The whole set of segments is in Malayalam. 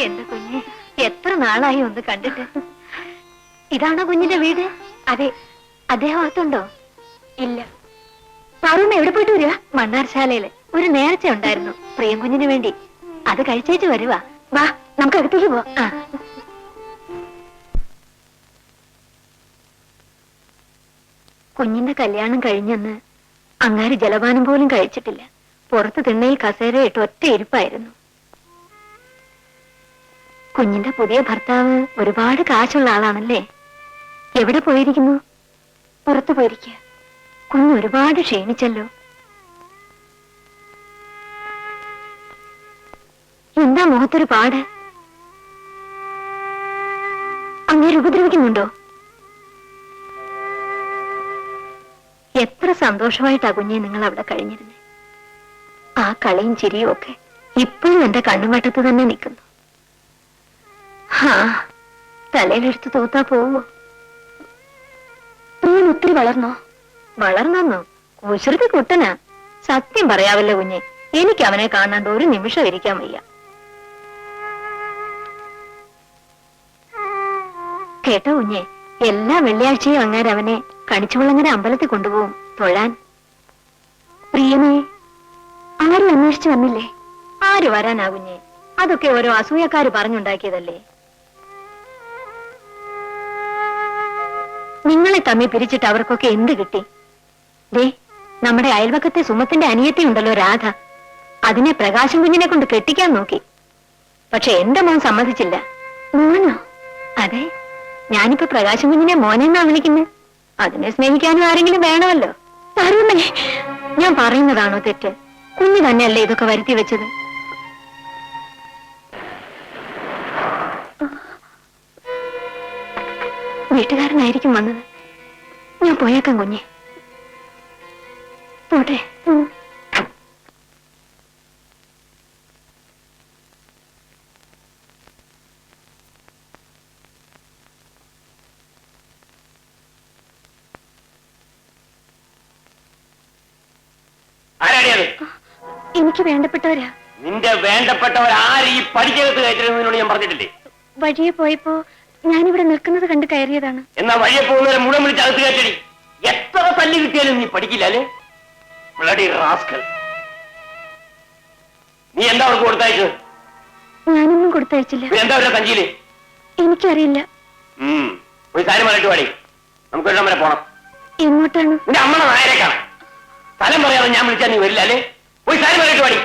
എന്റെ കുഞ്ഞ്? എത്ര നാളായി ഒന്ന് കണ്ടിട്ട്? ഇതാണോ കുഞ്ഞിന്റെ വീട്? അതെ അദ്ദേഹം അകത്തുണ്ടോ? ഇല്ല. പാറൂമ്മ എവിടെ പോയിട്ട് വരിക? മണ്ണാർശാലയിൽ ഒരു നേർച്ച ഉണ്ടായിരുന്നു പ്രിയം കുഞ്ഞിന് വേണ്ടി. അത് കഴിച്ചേച്ച് വരുവാ. വാ നമുക്ക് അകത്തേക്ക് ആ. കുഞ്ഞിന്റെ കല്യാണം കഴിഞ്ഞെന്ന് അങ്ങാര് ജലപാനം പോലും കഴിച്ചിട്ടില്ല. പുറത്ത് തിണ്ണയിൽ കസേരയിട്ട് ഒറ്റ ഇരിപ്പായിരുന്നു. കുഞ്ഞിന്റെ പുതിയ ഭർത്താവ് ഒരുപാട് കാശുള്ള ആളാണല്ലേ? എവിടെ പോയിരിക്കുന്നു? പുറത്തു പോയിരിക്കുക കുഞ്ഞ് ഒരുപാട് ക്ഷീണിച്ചല്ലോ. എന്താ മുഖത്തൊരു പാട്? അങ്ങേര് ഉപദ്രവിക്കുന്നുണ്ടോ എത്ര സന്തോഷമായിട്ടാ കുഞ്ഞെ നിങ്ങൾ അവിടെ കഴിഞ്ഞിരുന്നേ. ആ കളിയും ചിരിയും ഒക്കെ ഇപ്പോഴും എന്റെ കണ്ണുവട്ടത്ത് തന്നെ നിൽക്കുന്നു. തലയിലെടുത്ത് തോത്താ പോവോ പ്രിയൻ ഒത്തിരി വളർന്നോ? വളർന്നോ കുശൃതി കുട്ടനാ. സത്യം പറയാവല്ലോ കുഞ്ഞെ എനിക്ക് അവനെ കാണാണ്ട് ഒരു നിമിഷം ഇരിക്കാൻ വയ്യ. കേട്ടോ കുഞ്ഞെ എല്ലാ വെള്ളിയാഴ്ചയും അങ്ങാര് അവനെ കണിച്ചുകുളങ്ങര അമ്പലത്തിൽ കൊണ്ടുപോകും. തൊഴാൻ. പ്രിയനെ ആരും അന്വേഷിച്ചു വന്നില്ലേ? ആര് വരാനാ കുഞ്ഞെ? അതൊക്കെ ഓരോ അസൂയക്കാര് പറഞ്ഞുണ്ടാക്കിയതല്ലേ? നിങ്ങളെ തമ്മിൽ പിരിച്ചിട്ട് അവർക്കൊക്കെ എന്ത് കിട്ടി? ദേ നമ്മുടെ അയൽവക്കത്തെ സുമത്തിന്റെ അനിയത്തി ഉണ്ടല്ലോ രാധ. അതിനെ പ്രകാശം കുഞ്ഞിനെ കൊണ്ട് കെട്ടിക്കാൻ നോക്കി. പക്ഷെ എന്റെ മോൻ സമ്മതിച്ചില്ല. മോനോ? അതെ ഞാനിപ്പോ പ്രകാശം കുഞ്ഞിനെ മോനെന്നാ വിളിക്കുന്നത്? അതിനെ സ്നേഹിക്കാനും ആരെങ്കിലും വേണമല്ലോ. ഞാൻ പറയുന്നതാണോ തെറ്റ്? കുഞ്ഞു തന്നെയല്ലേ ഇതൊക്കെ വരുത്തി വെച്ചത്? വീട്ടുകാരനായിരിക്കും വന്നത്. ഞാൻ പോയേക്കാം കുഞ്ഞെ. പോട്ടെ. എനിക്ക് വേണ്ടപ്പെട്ടവരാ. നിന്റെ വേണ്ടപ്പെട്ടവർ ആര് ഈ പഠിക്കകത്ത് കയറ്റിരുന്നതിനോട് ഞാൻ പറഞ്ഞിട്ടില്ലേ? വഴിയെ പോയപ്പോ ഞാനിവിടെ നിൽക്കുന്നത് കണ്ട് കയറിയതാണ്. എന്നാ വഴിയെ പോകുന്നവരെ മുഴുവൻ വിളിച്ച് അകത്ത് കയറ്റടി. എത്ര തല്ലി കിട്ടിയാലും നീ പഠിക്കില്ല അല്ലേ? Bloody rascal. നീ എന്താ അവർക്ക് കൊടുത്തയച്ചത്? ഞാനൊന്നും കൊടുത്തയച്ചില്ല. പിന്നെ എന്താ അവരുടെ സഞ്ചിയിൽ എനിക്കറിയില്ല. ഉം. ഒരു കാര്യം പറഞ്ഞിട്ട് പാടി നമുക്ക് ഒരിടം വരെ പോണം. എങ്ങോട്ടാണ്? നിന്റെ അമ്മയുടെ നായരേക്കാണ് കാണാം. സ്ഥലം പറയാതെ ഞാൻ വിളിച്ചാൽ നീ വരില്ല അല്ലേ? ഒരു കാര്യം പറഞ്ഞിട്ട് പാടി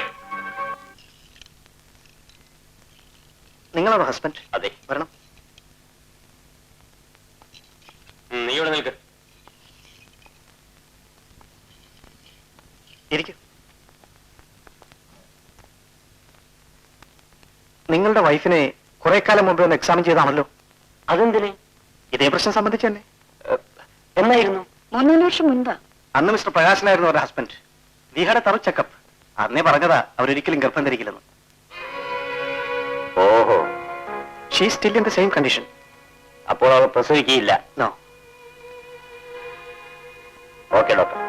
നിങ്ങളാണോ ഹസ്ബൻഡ് അതെ. വരണം ഉം, നീ ഇവിടെ നിൽക്ക്. ഇരിക്കും. നിങ്ങളുടെ വൈഫിനെ കുറെ കാലം മുമ്പ് ഒന്ന് എക്സാമിൻ ചെയ്താണല്ലോ. അതെന്തിന്? ഇതേ പ്രശ്നം സംബന്ധിച്ച് തന്നെ. എന്നായിരുന്നു? മൂന്നാൽ വർഷം മുൻപാ. അന്ന് മിസ്റ്റർ പ്രകാശനായിരുന്നു അവരുടെ husband we had a thorough checkup അന്നേ പറഞ്ഞതാ അവരൊരിക്കലും ഗർഭം ധരിക്കില്ലെന്ന്. ഓഹോ. She still in the same condition അപ്പോൾ അവർ പ്രസവിക്കുകയില്ല. നോ ഓക്കെ ഡോക്ടർ ആ വഴി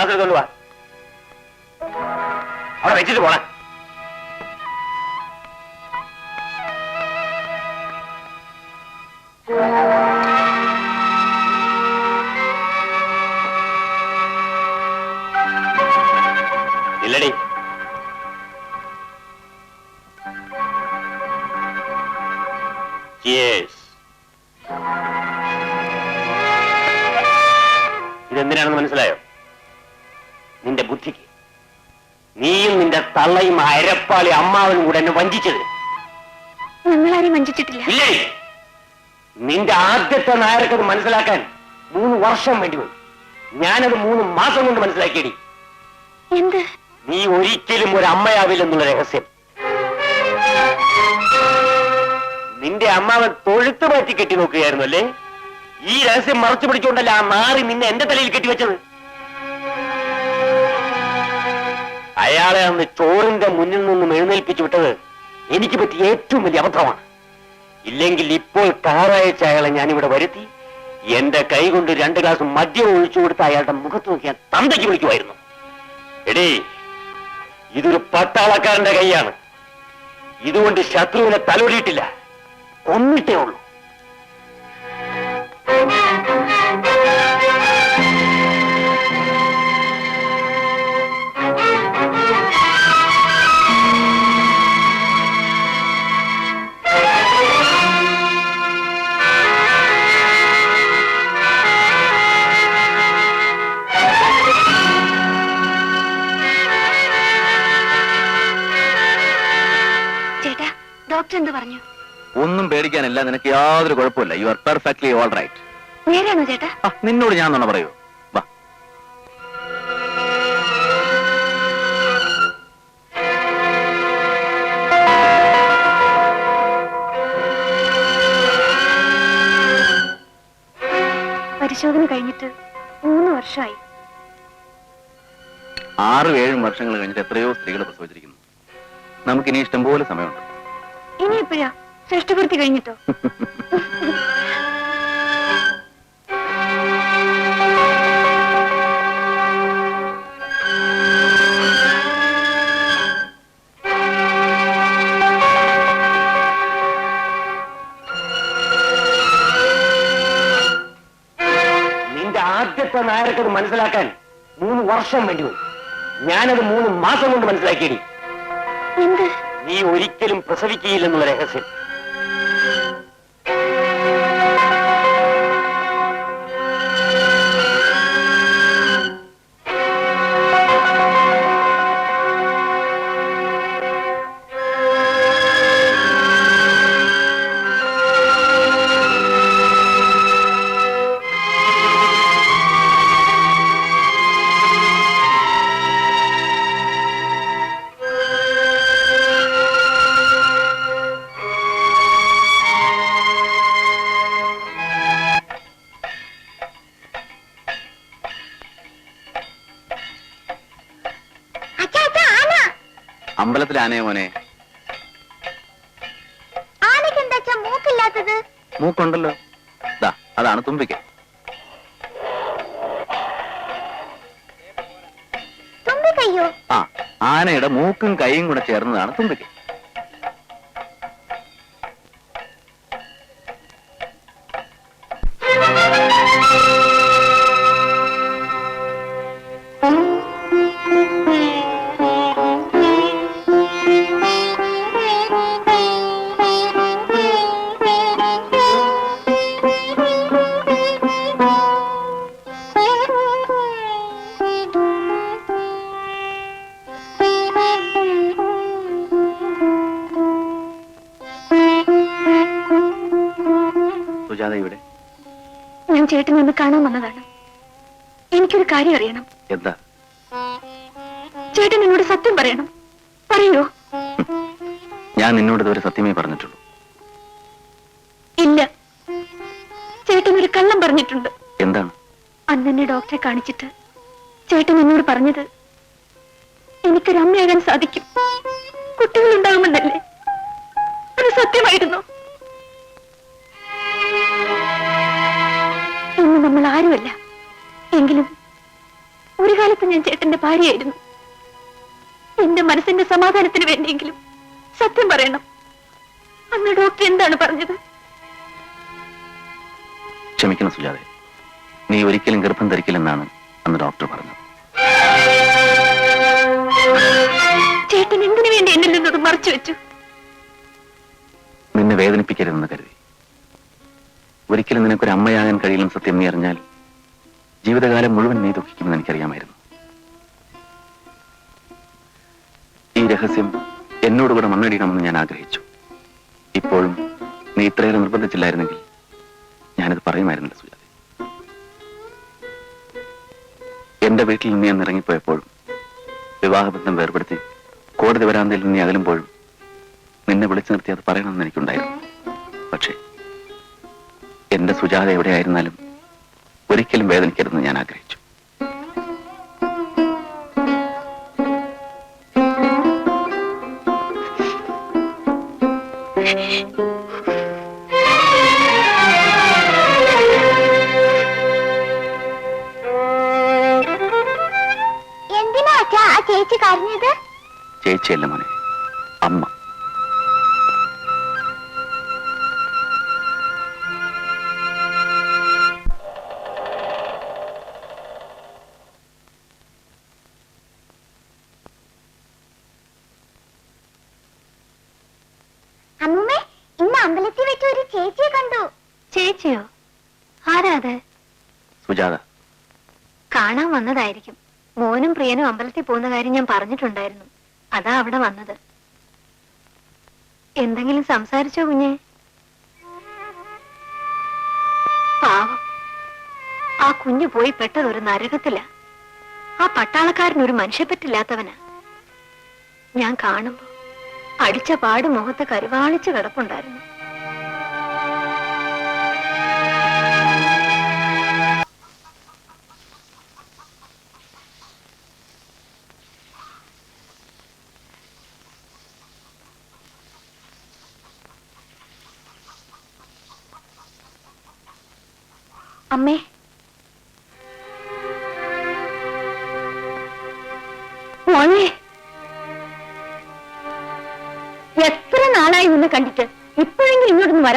ഒരു ഗ്ലാസ് എടുത്തോണ്ട് വാ അവിടെ വെച്ചിട്ട് പോണേ ഇല്ലടി. ഇതെന്തിനാണെന്ന് മനസ്സിലായോ? നിന്റെ ബുദ്ധിക്ക്. നീയും നിന്റെ തള്ളയും അരപ്പാളി അമ്മാവനും കൂടെ എന്നെ വഞ്ചിച്ചത്. വഞ്ചിച്ചിട്ടില്ല. ഇല്ലേ? നിന്റെ ആദ്യത്തെ നായർക്കത് മനസ്സിലാക്കാൻ മൂന്ന് വർഷം വേണ്ടി വന്നു. ഞാനത് മൂന്ന് മാസം കൊണ്ട് മനസ്സിലാക്കിയടി. എന്ത്? നീ ഒരിക്കലും ഒരു അമ്മയാവില്ലെന്നുള്ള രഹസ്യം. നിന്റെ അമ്മാവൻ തൊഴുത്ത് മാറ്റി കെട്ടി നോക്കുകയായിരുന്നു അല്ലേ? ഈ രഹസ്യം മറച്ചു പിടിച്ചുകൊണ്ടല്ല ആ മാറി നിന്നെ എന്റെ തലയിൽ കെട്ടിവെച്ചത്? അയാളെ അന്ന് ചോറിന്റെ മുന്നിൽ നിന്നും എഴുന്നേൽപ്പിച്ചു വിട്ടത് എനിക്ക് പറ്റിയ ഏറ്റവും വലിയ അബദ്ധമാണ്. ഇല്ലെങ്കിൽ ഇപ്പോൾ കാറയച്ച അയാളെ ഞാനിവിടെ വരുത്തി എന്റെ കൈ കൊണ്ട് രണ്ട് ഗ്ലാസ് മദ്യം ഒഴിച്ചു കൊടുത്ത അയാളുടെ മുഖത്ത് നോക്കി ഞാൻ തന്തയ്ക്ക് വിളിക്കുമായിരുന്നു. എടീ ഇതൊരു പട്ടാളക്കാരന്റെ കൈയാണ്. ഇതുകൊണ്ട് ശത്രുവിനെ തലോടിയിട്ടില്ല. കൊന്നിട്ടേ ഉള്ളൂ. പേടിക്കാനില്ല നിനക്ക് യാതൊരു കുഴപ്പമില്ല you are perfectly all right നേരാണോ ചേട്ടാ? നിന്നോട് ഞാൻ നുണ പറയൂ. വാ. പരിശോധന കഴിഞ്ഞിട്ട് മൂന്ന് വർഷമായി ആറും ഏഴും വർഷങ്ങൾ കഴിഞ്ഞിട്ട് എത്രയോ സ്ത്രീകൾ പ്രസവിച്ചിരിക്കുന്നു. നമുക്കിനി ഇഷ്ടംപോലെ സമയമുണ്ട്. ഇനി എപ്പോഴാ ശ്രേഷ്ഠപൂർത്തി കഴിഞ്ഞിട്ടോ? നിന്റെ ആദ്യത്തെ നായർക്കത് മനസ്സിലാക്കാൻ മൂന്ന് വർഷം വേണ്ടി വരും ഞാനത് മൂന്ന് മാസം കൊണ്ട് മനസ്സിലാക്കിയടി. നീ ഒരിക്കലും പ്രസവിക്കുകയില്ലെന്നുള്ള രഹസ്യം. ആനയോ മോനെ? ആനയ്ക്ക് എന്താ മൂക്കില്ലാത്തത്? മൂക്കുണ്ടല്ലോ. ദാ അതാണ് തുമ്പിക്ക്. തുമ്പിക്കയ്യോ? ആ ആനയുടെ മൂക്കും കൈയും കൂടെ ചേർന്നതാണ് തുമ്പിക്ക്. സുജാത ഇവിടെ? ഞാൻ ചേട്ടനെ ഒന്ന് കാണാൻ വന്നതാണ്. എനിക്കൊരു കാര്യം അറിയണം. എന്താ? ചേട്ടൻ എന്നോട് സത്യം പറയണം. പറയോ. ഞാൻ നിന്നോട് ഇതുവരെ സത്യമേ പറഞ്ഞിട്ടുള്ളൂ. ഇല്ല. ചേട്ടൻ ഒരു കള്ളം പറഞ്ഞിട്ടുണ്ട്. എന്താണ്? അന്ന് എന്നെ ഡോക്ടറെ കാണിച്ചിട്ട് ചേട്ടൻ എന്നോട് പറഞ്ഞത് എനിക്കൊരു അമ്മയാകാൻ സാധിക്കും. കുട്ടികൾ ഉണ്ടാകുമെന്നല്ലേ അത് സത്യമായിരുന്നു. നമ്മൾ ആരുമല്ല. എങ്കിലും ഒരു കാലത്ത് ഞാൻ ചേട്ടന്റെ ഭാര്യയായിരുന്നു. എന്റെ മനസ്സിന്റെ സമാധാനത്തിന് വേണ്ടിയെങ്കിലും സത്യം പറയണം. അന്ന് ഡോക്ടർ എന്താണ് പറഞ്ഞത്? ക്ഷമിക്കണം സുജാതെ. നീ ഒരിക്കലും ഗർഭം ധരിക്കില്ലെന്നാണ് അന്ന് ഡോക്ടർ പറഞ്ഞത്. ചേട്ടൻ എന്തിനു വേണ്ടി എന്നിൽ നിന്നത് മറച്ചു വെച്ചു? നിന്നെ വേദനിപ്പിക്കരുതെന്ന് കരുതി. ഒരിക്കലും നിനക്കൊരു അമ്മയാകാൻ കഴിയില്ലെന്ന് സത്യം നീ അറിഞ്ഞാൽ ജീവിതകാലം മുഴുവൻ നീ ദുഃഖിക്കുമെന്ന് എനിക്കറിയാമായിരുന്നു. ഈ രഹസ്യം എന്നോടുകൂടെ മണ്ണടിയണമെന്ന് ഞാൻ ആഗ്രഹിച്ചു. ഇപ്പോഴും നീ ഇത്രയേറെ നിർബന്ധിച്ചില്ലായിരുന്നെങ്കിൽ ഞാനിത് പറയുമായിരുന്നില്ല സുജാത. എന്റെ വീട്ടിൽ നിന്ന് ഞാൻ ഇറങ്ങിപ്പോയപ്പോഴും വിവാഹബന്ധം വേർപെടുത്തി കോടതി വരാന്തയിൽ നിന്ന് അകലുമ്പോഴും നിന്നെ വിളിച്ചു നിർത്തി അത് പറയണമെന്ന് എനിക്കുണ്ടായിരുന്നു. പക്ഷേ എന്റെ സുജാത എവിടെയായിരുന്നാലും ഒരിക്കലും വേദനിക്കരുതെന്ന് ഞാൻ ആഗ്രഹിച്ചു. ചേച്ചി കരഞ്ഞത്? ചേച്ചിയല്ല മോനെ. അമ്പലത്തിൽ വെച്ച് ഒരു ചേച്ചിയെ കണ്ടു. ചേച്ചിയോ? ആരാ അത്? സുജാത. കാണാൻ വന്നതായിരിക്കും. മോനും പ്രിയനും അമ്പലത്തിൽ പോകുന്ന കാര്യം ഞാൻ പറഞ്ഞിട്ടുണ്ടായിരുന്നു. അതാ അവിടെ വന്നത്. എന്തെങ്കിലും സംസാരിച്ചോ കുഞ്ഞെ? പാവം. ആ കുഞ്ഞു പോയി പെട്ടത് ഒരു നരകത്തില. ആ പട്ടാളക്കാരൻ ഒരു മനുഷ്യപ്പറ്റില്ലാത്തവനാ. ഞാൻ കാണുമ്പോ അടിച്ച പാട് മുഖത്ത് കരുവാളിച്ച് കിടപ്പുണ്ടായിരുന്നു.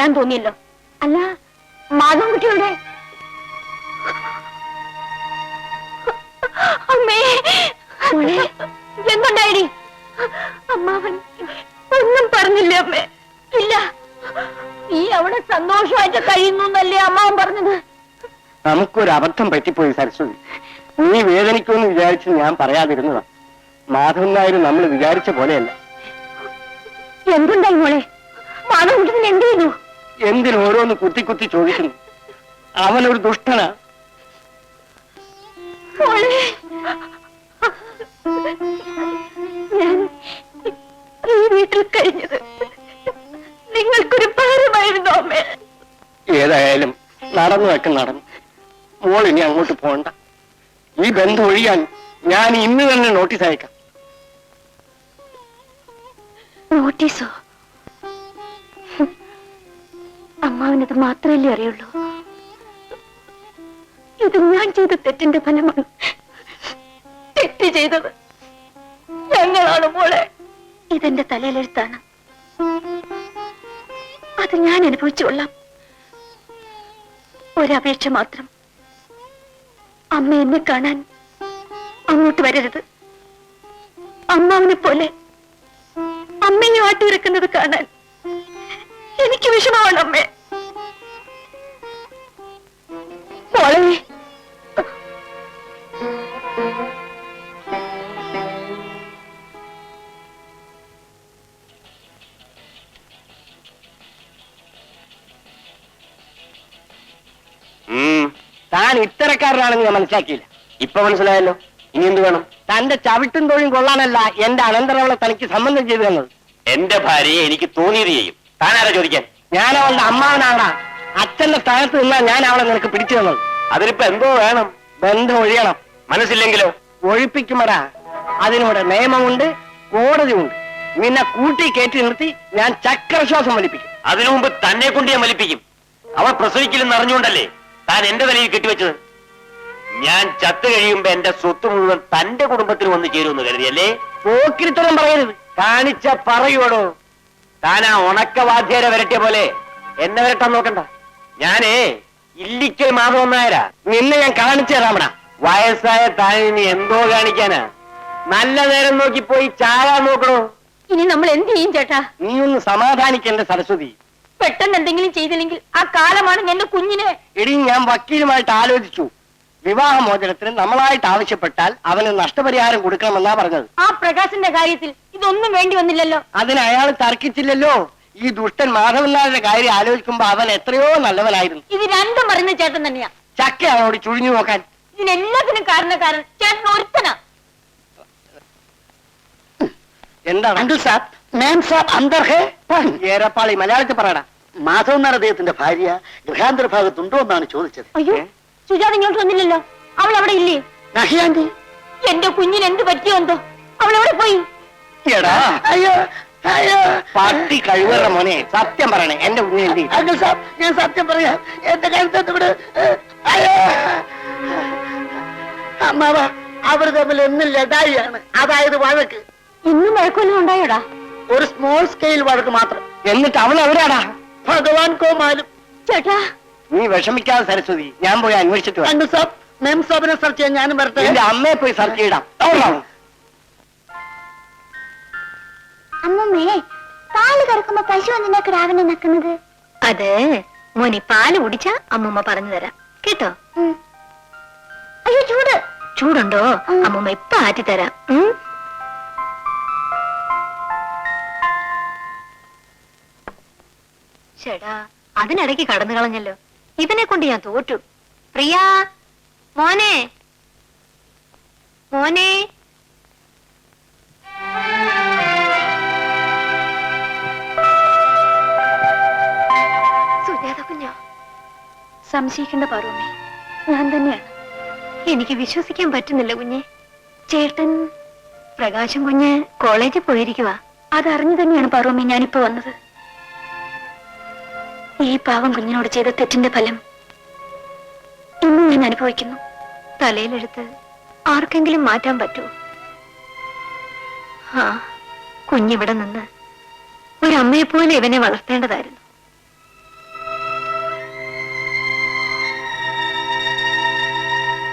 വരാൻ തോന്നിയല്ലോ. അല്ല മാധവൻകുട്ടിയുടെ അമ്മേ. എന്തുണ്ടായി അമ്മാവൻ ഒന്നും പറഞ്ഞില്ല അമ്മേ? ഇല്ല. നീ അവിടെ സന്തോഷമായിട്ട് കഴിയുന്നു എന്നല്ലേ അമ്മാവൻ പറഞ്ഞത്. നമുക്കൊരു അബദ്ധം പറ്റിപ്പോയി സരസ്വതി. നീ വേദനിക്കുമെന്ന് വിചാരിച്ചു ഞാൻ പറയാതിരുന്നതാ. മാധവൻ നായർ നമ്മൾ വിചാരിച്ച പോലെയല്ല. എന്തുണ്ടായി മോളെ? മാധവൻകുട്ടിന് എന്ത് ചെയ്തു? എന്തിന് ഓരോന്ന് കുത്തി കുത്തി ചോദിക്കുന്നു? അവനൊരു ദുഷ്ടനാ. മോളെ. ഞാൻ ഈ വീട്ടിൽ കഴിഞ്ഞത് നിങ്ങൾക്കൊരു ഭാരമായിരുന്നു അമ്മേ. ഏതായാലും നടന്നു വെക്ക നടന്നു. മോൾ ഇനി അങ്ങോട്ട് പോണ്ട. ഈ ബന്ധം ഒഴിയാൻ ഞാൻ ഇന്ന് തന്നെ നോട്ടീസ് അയക്കാം. നോട്ടീസോ? അമ്മാവിനത് മാത്രമല്ലേ അറിയുള്ളൂ? ഇത് ഞാൻ ചെയ്ത തെറ്റിന്റെ ഫലമാണ്. തെറ്റ് ചെയ്തത് ഞങ്ങളാണ് പോലെ ഇതെന്റെ തലയിലെഴുത്താണ്. അത് ഞാൻ അനുഭവിച്ചു കൊള്ളാം. ഒരപേക്ഷ മാത്രം. അമ്മ എന്നെ കാണാൻ അങ്ങോട്ട് വരരുത്. അമ്മാവിനെ പോലെ അമ്മയെ ആട്ടിയിറക്കുന്നത് കാണാൻ എനിക്ക് വിഷമമാണ് അമ്മേ. മോളെ. താൻ ഇത്തരക്കാരനാണെന്ന് ഞാൻ മനസ്സിലാക്കിയില്ല. ഇപ്പൊ മനസ്സിലായല്ലോ. ഇനി എന്ത് വേണം? തന്റെ ചവിട്ടും തൊഴിലും കൊള്ളാനല്ല എന്റെ അനന്തരവളെ തനിക്ക് സംബന്ധം ചെയ്തു തന്നത്. എന്റെ ഭാര്യയെ എനിക്ക് തോന്നിയത് ചെയ്യും. താനാരാ ചോദിക്കാൻ? ഞാൻ അവളുടെ അമ്മാവനാണ്. അച്ഛന്റെ സ്ഥാനത്ത് നിന്നാ ഞാൻ അവളെ നിനക്ക് പിടിച്ചു തന്നത്. അതിനിപ്പോ എന്തോ വേണം. ബന്ധം ഒഴിയണം. മനസ്സില്ലെങ്കിലോ? ഒഴിപ്പിക്കുമടാ. അതിനിവിടെ നിയമമുണ്ട് കോടതിയുണ്ട്. നിന്നെ കൂട്ടി കയറ്റി നിർത്തി ഞാൻ ചക്രശ്വാസം വലിപ്പിക്കും. അതിനു മുമ്പ് തന്നെ കൊണ്ട് ഞാൻ വലിപ്പിക്കും. അവൾ പ്രസവിക്കില്ലെന്ന് അറിഞ്ഞുകൊണ്ടല്ലേ താൻ എന്റെ തലയിൽ കെട്ടിവെച്ചത്? ഞാൻ ചത്തു കഴിയുമ്പോ എന്റെ സ്വത്ത് മുഴുവൻ തന്റെ കുടുംബത്തിന് വന്ന് ചേരുമെന്ന് കരുതിയല്ലേ? പോക്കിരിത്തരം പറയരുത്. കാണിച്ച പറയുവടോ. താൻ ആ ഉണക്കവാദ്യരെ വരട്ടിയ പോലെ. എന്നെ വരട്ടാൻ നോക്കണ്ട. ഞാനേ ഇല്ലിക്കൽ മാധവൻ നായരാ നിന്നെ ഞാൻ കാണിച്ചു തരാമടാ വയസ്സായ താനിനി എന്തോ കാണിക്കാനാ. നല്ല നേരം നോക്കി പോയി ചാകാൻ നോക്കണോ? ഇനി നമ്മൾ എന്ത് ചെയ്യും ചേട്ടാ? നീ ഒന്ന് സമാധാനിക്കേണ്ട സരസ്വതി? പെട്ടെന്ന് എന്തെങ്കിലും ചെയ്തില്ലെങ്കിൽ ആ കാലമാണ് എന്റെ കുഞ്ഞിനെ. എടി ഞാൻ വക്കീലുമായിട്ട് ആലോചിച്ചു. വിവാഹമോചനത്തിന് നമ്മളായിട്ട് ആവശ്യപ്പെട്ടാൽ അവന് നഷ്ടപരിഹാരം കൊടുക്കണമെന്നാ പറഞ്ഞത്. ആ പ്രകാശന്റെ കാര്യത്തിൽ ഇതൊന്നും വേണ്ടി വന്നില്ലല്ലോ. അതിന് അയാൾ തർക്കിച്ചില്ലല്ലോ. ഈ ദുഷ്ടൻ മാധവൻലാലിന്റെ കാര്യം ആലോചിക്കുമ്പോ അവൻ എത്രയോ നല്ലവനായിരുന്നു. ഇത് രണ്ടും പറയുന്ന ചേട്ടൻ തന്നെയാ. ചക്ക അവനോട് ചുഴിഞ്ഞു നോക്കാൻ. ഇതിനെല്ലാത്തിനും കാരണക്കാരൻ ചേട്ടൻ ഒരുത്തനാ. എന്താണ്? അങ്കിൾ സാബ് മാം സാബ് അന്തർ ഹേ ഏറെപ്പാളി മലയാളത്തിൽ പറയടാ. മാധവൻ നാർ അദ്ദേഹത്തിന്റെ ഭാര്യ ഗൃഹാന്തര ഭാഗത്തുണ്ടോ എന്നാണ് ചോദിച്ചത്. അയ്യോ സുജാത ഇങ്ങോട്ട് വന്നില്ലല്ലോ. അവൾ അവിടെ ഇല്ലേ? നഹി ആന്റി എന്റെ കുഞ്ഞിന് എന്ത് പറ്റിയോ എന്തോ? അവൾ എവിടെ പോയി? എടാ. അയ്യോ പട്ടി കഴിവറ മോനെ സത്യം പറയണേ എന്റെ കുഞ്ഞിനെ എന്ത്? അങ്കിൾ സാബ് ഞാൻ സത്യം പറയാം. എന്റെ കഴുത്തത്ത് ഇവിടെ അയ്യോ. അമ്മാവ അവർ തമ്മിൽ എന്നും ലഡായിയാണ്. അതായത് വഴക്ക്. ഇന്നും വഴക്കൊന്നും ഉണ്ടായോടാ? ഒരു സ്മോൾ സ്കെയിൽ വഴക്ക് മാത്രം. എന്നിട്ട് അവൻ എവിടെയാടാ ഭഗവാൻ കോമാലും. ചേട്ടാ. നീ വിഷമിക്കാതെ സരസ്വതി ഞാൻ പോയി അന്വേഷിച്ചിട്ട് വരാം. അങ്കിൾ സാബ് മെം സാബിനെ സെർച്ച് ചെയ്യാൻ ഞാനും വരട്ടെ. എന്റെ അമ്മയെ പോയി സെർച്ച് ചെയ്യടാം. അമ്മമ്മേ പാൽ കറക്കുമ്പോ പശു എന്തിനാ കിടാവിനെ നക്കുന്നത്? അത് മോനി പാൽ കുടിച്ച അമ്മമ്മ പറഞ്ഞു തരാം. കേട്ടോ. അയ്യോ ചൂട്. ചൂടുണ്ടോ? അമ്മമ്മ ഇപ്പൊ ആറ്റി തരാം. ചേടാ അതിനിടയ്ക്ക് കടന്നു കളഞ്ഞല്ലോ. ഇവനെ കൊണ്ട് ഞാൻ തോറ്റു. പ്രിയ മോനെ. മോനെ. സംശയിക്കേണ്ട പാർവമ്മേ ഞാൻ തന്നെയാണ്. എനിക്ക് വിശ്വസിക്കാൻ പറ്റുന്നില്ല കുഞ്ഞെ. ചേട്ടൻ പ്രകാശം കുഞ്ഞ് കോളേജിൽ പോയിരിക്കുക അതറിഞ്ഞു തന്നെയാണ് പാറുമേ ഞാനിപ്പോ വന്നത്. ഈ പാവം കുഞ്ഞിനോട് ചെയ്ത തെറ്റിന്റെ ഫലം ഇന്നും ഞാൻ അനുഭവിക്കുന്നു. തലയിലെടുത്ത് ആർക്കെങ്കിലും മാറ്റാൻ പറ്റുമോ? ആ കുഞ്ഞിവിടെ നിന്ന് ഒരമ്മയെപ്പോലെ ഇവനെ വളർത്തേണ്ടതായിരുന്നു.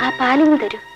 ആ തരും തരൂ.